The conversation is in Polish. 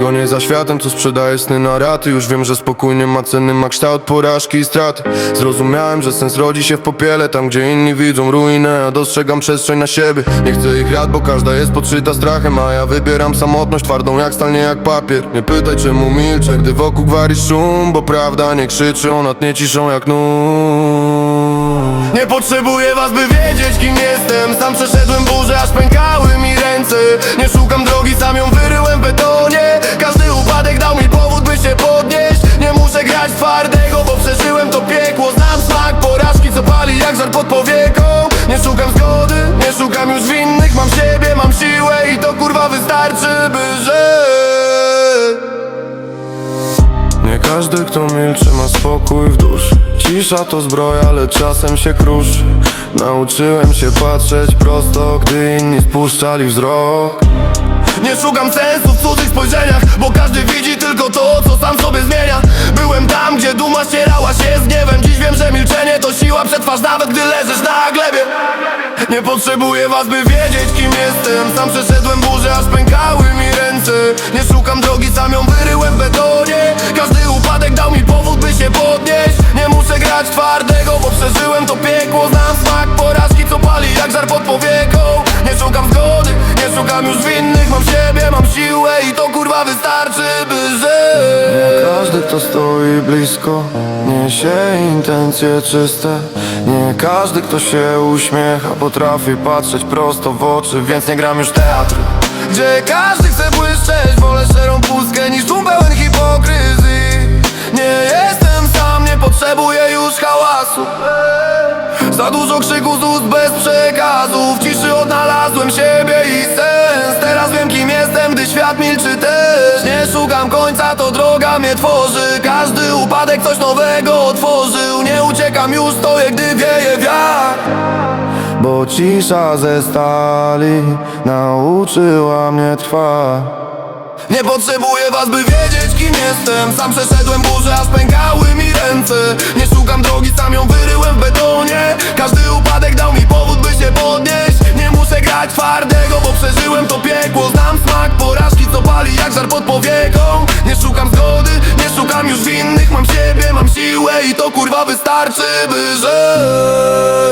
gonię za światem, co sprzedaje sny na raty Już wiem, że spokójnie ma ceny, ma kształt porażki i straty Zrozumiałem, że sens rodzi się w popiele. Tam, gdzie inni widzą ruinę, a dostrzegam przestrzeń na siebie. Nie chcę ich rad, bo każda jest podszyta strachem A ja wybieram samotność, twardą jak stal, nie jak papier. Nie pytaj, czemu milczę, gdy wokół gwari szum Bo prawda nie krzyczy, ona tnie ciszą jak nóż Nie potrzebuję was, by wiedzieć, kim jestem. Sam przeszedłem burzę, aż pękały mi ręce. Nie szukam drogi, sam ją pod powieką. Nie szukam zgody, nie szukam już winnych. Mam siebie, mam siłę i to kurwa wystarczy, by żyć. Nie każdy, kto milczy, ma spokój w duszy. Cisza to zbroja, lecz czasem się kruszy. Nauczyłem się patrzeć prosto, gdy inni spuszczali wzrok. Nie szukam sensu w cudzych spojrzeniach Bo każdy widzi tylko to, co sam sobie zmienia. Byłem tam, gdzie duma ścierała się z gniewem wiem, że milczenie to siła Przetrwasz nawet, gdy leżysz na glebie. Nie potrzebuję was, by wiedzieć, kim jestem. Sam przeszedłem burzę, aż pękały mi ręce. Nie szukam drogi, sam ją wyryłem w betonie. Każdy upadek dał mi powód, by się podnieść. Nie muszę grać twardego, bo przeżyłem to piekło. Znam smak porażki, co pali jak żar pod powieką. Nie szukam zgody, nie szukam już winnych. Mam siebie, mam siłę i to kurwa wystarczy, by żyć. Każdy, kto stoi blisko Niesie intencje czyste. Nie każdy, kto się uśmiecha Potrafi patrzeć prosto w oczy Więc nie gram już teatru. Gdzie każdy chce błyszczeć Wolę szerą pustkę niż tłum pełen hipokryzji. Nie jestem sam, nie potrzebuję już hałasu. Za dużo krzyku z ust bez przekazów W ciszy odnalazłem siebie i sens. Teraz wiem mnie tworzy. Każdy upadek coś nowego otworzył. Nie uciekam już, stoję, gdy wieje wiatr. Bo cisza ze stali Nauczyła mnie trwać nie potrzebuję was, by wiedzieć kim jestem. Sam przeszedłem burzę, aż pękały mi ręce. Nie szukam drogi, sam ją wyryłem w betonie wystarczy, by żyć